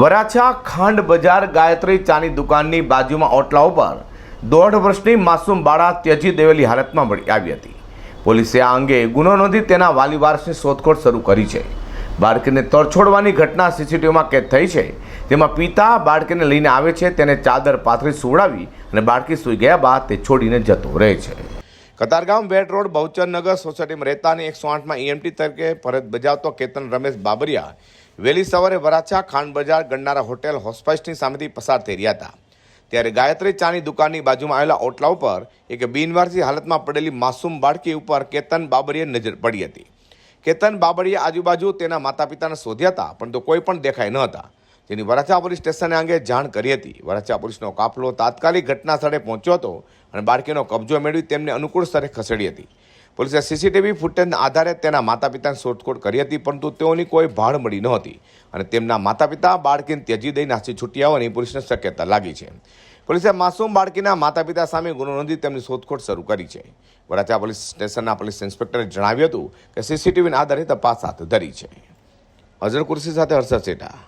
વરાછા ખાંડ બજાર ગાયત્રી ચાની દુકાનની બાજુમાં ઓટલા ઉપર દોઢ વર્ષની માસૂમ બાળા ત્યજી દેવેલી હાલતમાં મળી આવી હતી. પોલીસે આ અંગે ગુનો નોંધી તેના વાલી વારસની શોધખોળ શરૂ કરી છે. બાળકીને તરછોડવાની ઘટના સીસીટીવીમાં કેદ થઈ છે. તેમાં પિતા બાળકીને લઈને આવે છે, તેને ચાદર પાથરી સુવડાવી અને બાળકી સૂઈ ગયા બાદ તે છોડીને જતો રહે છે. કતારગામ વેટ રોડ બહુચરનગર સોસાયટીમાં રહેતાની એકસો આઠમાં ઈએમટી તરીકે ફરજ બજાવતો કેતન રમેશ બાબરિયા વહેલી સવારે વરાછા, ખાંડ બજાર ગણનારા હોટેલ હોસ્પાઇસની સામેથી પસાર થઈ રહ્યા હતા. ત્યારે ગાયત્રી ચાની દુકાનની બાજુમાં આવેલા ઓટલા ઉપર એક બિનવારસી હાલતમાં પડેલી માસૂમ બાળકી ઉપર કેતન બાબરીએ નજર પડી હતી. કેતન બાબરીએ આજુબાજુ તેના માતા પિતાને શોધ્યા હતા, પરંતુ કોઈ પણ દેખાઈ ન હતા. જેની વરાછા પોલીસ સ્ટેશને અંગે જાણ કરી હતી. વરાછા પોલીસનો કાફલો તાત્કાલિક ઘટના સ્થળે પહોંચ્યો હતો અને બાળકીનો કબજો મેળવી તેમને અનુકૂળ સ્થળે ખસેડી હતી. પોલીસે સીસીટીવી ફૂટેજના આધારે તેના માતા પિતાની શોધખોળ કરી હતી, પરંતુ તેઓની કોઈ ભાળ મળી નહોતી અને તેમના માતા પિતા બાળકીને ત્યજી દઈ નાસી છૂટ્યા હોવાની પોલીસને શક્યતા લાગી છે. પોલીસે માસૂમ બાળકીના માતા પિતા સામે ગુનો નોંધી તેમની શોધખોળ શરૂ કરી છે. વરાછા પોલીસ સ્ટેશનના પોલીસ ઇન્સ્પેક્ટરે જણાવ્યું હતું કે સીસીટીવીના આધારે તપાસ હાથ ધરી છે. અઝર કુર્સી સાથે હર્ષદ સેઠા